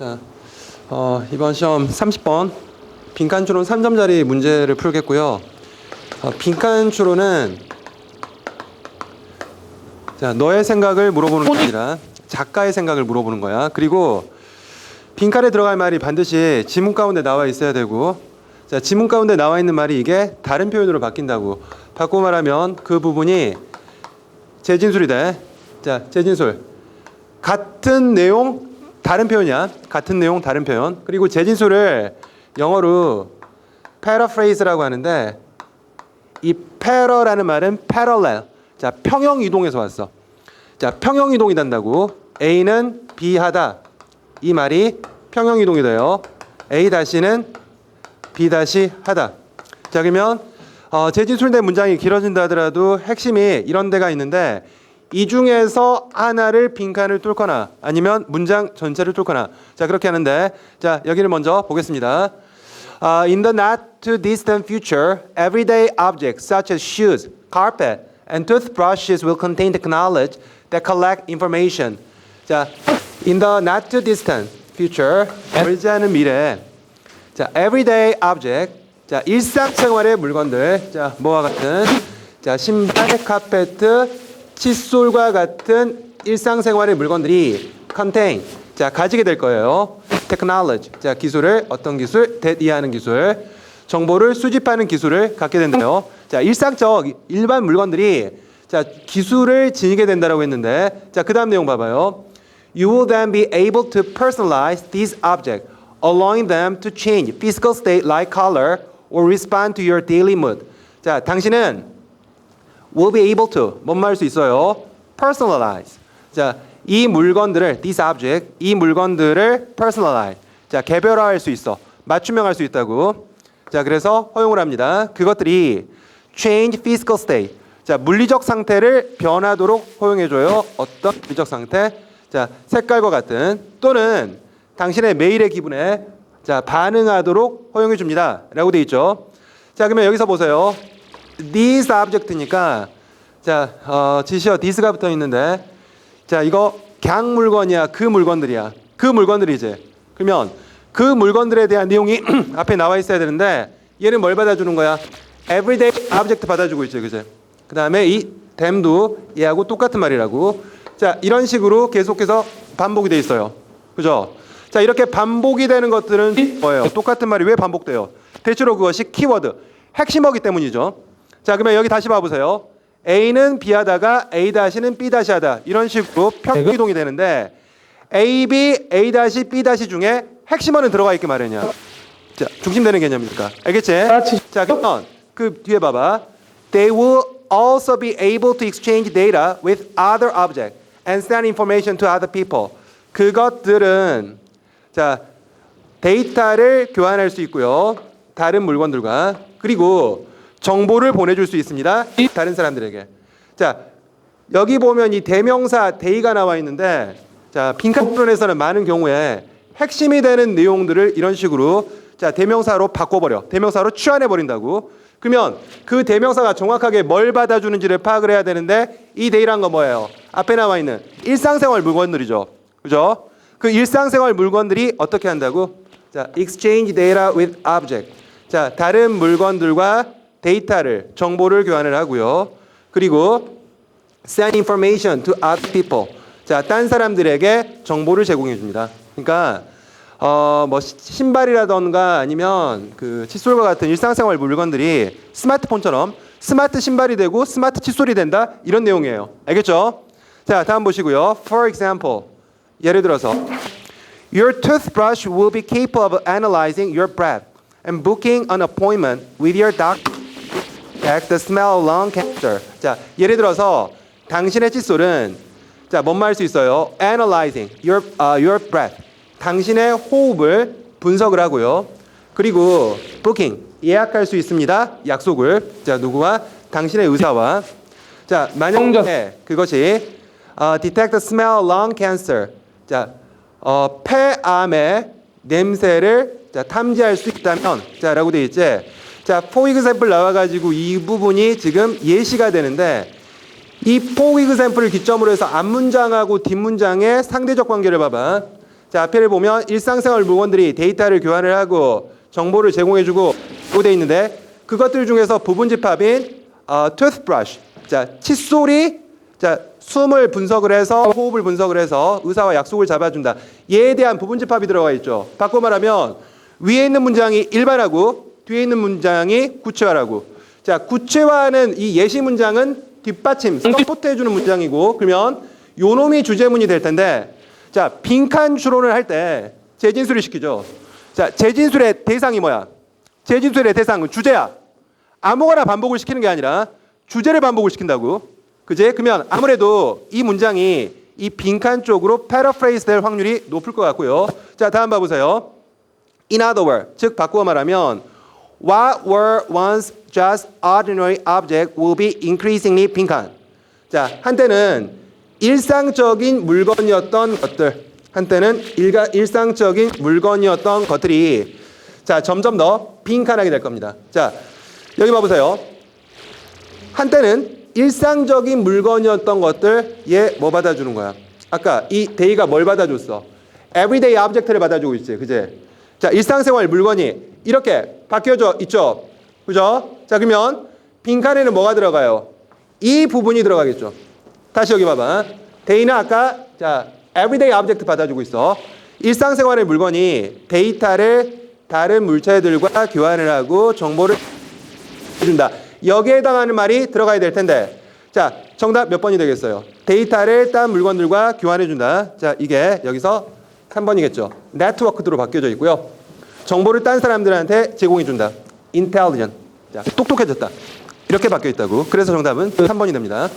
자, 어, 이번 시험 30번 빈칸 추론 3점짜리 문제를 풀겠고요. 어, 빈칸 추론은 자, 너의 생각을 물어보는 게 아니라 작가의 생각을 물어보는 거야. 그리고 빈칸에 들어갈 말이 반드시 지문 가운데 나와 있어야 되고 자, 지문 가운데 나와 있는 말이 이게 다른 표현으로 바뀐다고. 바꿔 말하면 그 부분이 재진술이 돼. 자, 재진술. 같은 내용 다른 표현이야. 같은 내용 다른 표현. 그리고 재진술을 영어로 paraphrase라고 하는데 이 para라는 말은 parallel. 자, 평형 이동에서 왔어. 자, 평형 이동이 된다고. A는 B 하다. 이 말이 평형 이동이 돼요. A 다시는 B 다시 하다. 자, 그러면 어, 재진술된 문장이 길어진다 하더라도 핵심이 이런 데가 있는데 이 중에서 하나를 빈칸을 뚫거나 아니면 문장 전체를 뚫거나 자 그렇게 하는데 자 여기를 먼저 보겠습니다. Uh, in the not too distant future, everyday objects such as shoes, carpet, and toothbrushes will contain technology that collect information. 자, in the not too distant future, 멀지 않은 미래, 자, everyday object, 자, 일상생활의 물건들, 자, 뭐와 같은, 자, 신발, 카페트, 칫솔과 같은 일상생활의 물건들이 contain, 자, 가지게 될 거예요. technology, 자, 기술을 어떤 기술, that 이해하는 기술, 정보를 수집하는 기술을 갖게 된대요. 자, 일상적 일반 물건들이 자, 기술을 지니게 된다라고 했는데, 자, 그다음 내용 봐봐요. You will then be able to personalize these objects, allowing them to change physical state like color or respond to your daily mood. 자, 당신은 will be able to 뭔말 수 있어요? personalize. 자, 이 물건들을 these object 이 물건들을 personalize. 자, 개별화할 수 있어. 맞춤형할 수 있다고. 자, 그래서 허용을 합니다. 그것들이 change physical state. 자, 물리적 상태를 변하도록 허용해 줘요. 어떤 물리적 상태? 자, 색깔과 같은 또는 당신의 매일의 기분에 자, 반응하도록 허용해 줍니다.라고 돼 있죠. 자, 그러면 여기서 보세요. These object니까 자, 어, 지시어 this가 붙어 있는데 자, 이거 강 물건이야, 그 물건들이야. 그 물건들이지. 그러면 그 물건들에 대한 내용이 앞에 나와 있어야 되는데 얘는 뭘 받아주는 거야? everyday object 받아주고 있죠, 그제? 그 다음에 이 them도 얘하고 똑같은 말이라고. 자, 이런 식으로 계속해서 반복이 돼 있어요. 그죠? 자, 이렇게 반복이 되는 것들은 뭐예요? 똑같은 말이 왜 반복돼요? 대체로 그것이 키워드, 핵심어기 때문이죠. 자, 그러면 여기 다시 봐보세요. A는 B 하다가 A 다시는 B 다시 하다. 이런 식으로 평이동이 되는데 A, B, A B 중에 핵심어는 들어가 있게 마련이야. 자, 중심되는 개념이니까. 알겠지? 자, 그러면 그 뒤에 봐봐. They will also be able to exchange data with other objects and send information to other people. 그것들은 자 데이터를 교환할 수 있고요. 다른 물건들과 그리고 정보를 보내줄 수 있습니다. 다른 사람들에게. 자 여기 보면 이 대명사 데이가 나와 있는데 자 빈칸 표현에서는 많은 경우에 핵심이 되는 내용들을 이런 식으로 자 대명사로 바꿔버려 대명사로 취환해 버린다고. 그러면 그 대명사가 정확하게 뭘 받아주는지를 파악을 해야 되는데 이 데이란 건 뭐예요? 앞에 나와 있는 일상생활 물건들이죠. 그죠? 그 일상생활 물건들이 어떻게 한다고? 자, exchange data with object. 자, 다른 물건들과 데이터를 정보를 교환을 하고요. 그리고 send information to other people. 자, 딴 사람들에게 정보를 제공해 줍니다. 그러니까 어, 뭐 시- 신발이라던가 아니면 그 칫솔과 같은 일상생활 물건들이 스마트폰처럼 스마트 신발이 되고 스마트 칫솔이 된다 이런 내용이에요. 알겠죠? 자, 다음 보시고요. For example, 예를 들어서 Your toothbrush will be capable of analyzing your breath and booking an appointment with your doctor. Check the smell of lung cancer. 자, 예를 들어서 당신의 칫솔은 자, 뭔말수 있어요? Analyzing your uh, your breath. 당신의 호흡을 분석을 하고요. 그리고 booking 예약할 수 있습니다. 약속을 자 누구와 당신의 의사와 자 만약에 그것이 어, detect the smell of lung cancer 자 어, 폐암의 냄새를 자, 탐지할 수 있다면 자라고 돼 있지. 자, example 나와가지고 이 부분이 지금 예시가 되는데 이 example을 기점으로 해서 앞문장하고 뒷문장의 상대적 관계를 봐봐. 자, 앞에를 보면 일상생활 물건들이 데이터를 교환을 하고 정보를 제공해주고 돼 있는데 그것들 중에서 부분 집합인 어, toothbrush, 자 칫솔이 자 숨을 분석을 해서 호흡을 분석을 해서 의사와 약속을 잡아준다. 얘에 대한 부분 집합이 들어가 있죠. 바꿔 말하면 위에 있는 문장이 일반하고 뒤에 있는 문장이 구체화라고. 자 구체화하는 이 예시 문장은 뒷받침, 서포트 해주는 문장이고 그러면 요놈이 주제문이 될 텐데 자 빈칸 추론을 할 때 재진술을 시키죠. 자 재진술의 대상이 뭐야? 재진술의 대상은 주제야. 아무거나 반복을 시키는 게 아니라 주제를 반복을 시킨다고. 그제? 그러면 아무래도 이 문장이 이 빈칸 쪽으로 패러프레이스 될 확률이 높을 것 같고요. 자, 다음 봐 보세요. In other words, 즉 바꾸어 말하면 what were once just ordinary object will be increasingly 빈칸. 자, 한때는 일상적인 물건이었던 것들, 한때는 일가, 일상적인 물건이었던 것들이 자 점점 더 빈칸하게 될 겁니다. 자 여기 봐보세요. 한때는 일상적인 물건이었던 것들 얘 뭐 받아주는 거야? 아까 이 데이가 뭘 받아줬어? everyday object를 받아주고 있지, 그제? 자 일상생활 물건이 이렇게 바뀌어져 있죠, 그죠? 자 그러면 빈칸에는 뭐가 들어가요? 이 부분이 들어가겠죠. 다시 여기 봐봐. 데이는 아까 자 everyday object 받아주고 있어. 일상생활의 물건이 데이터를 다른 물체들과 교환을 하고 정보를 준다. 여기에 해당하는 말이 들어가야 될 텐데. 자, 정답 몇 번이 되겠어요? 데이터를 딴 물건들과 교환해 준다. 자, 이게 여기서 3번이겠죠. 네트워크로 바뀌어져 있고요. 정보를 딴 사람들한테 제공해 준다. intelligent. 자, 똑똑해졌다. 이렇게 바뀌어 있다고. 그래서 정답은 3번이 됩니다.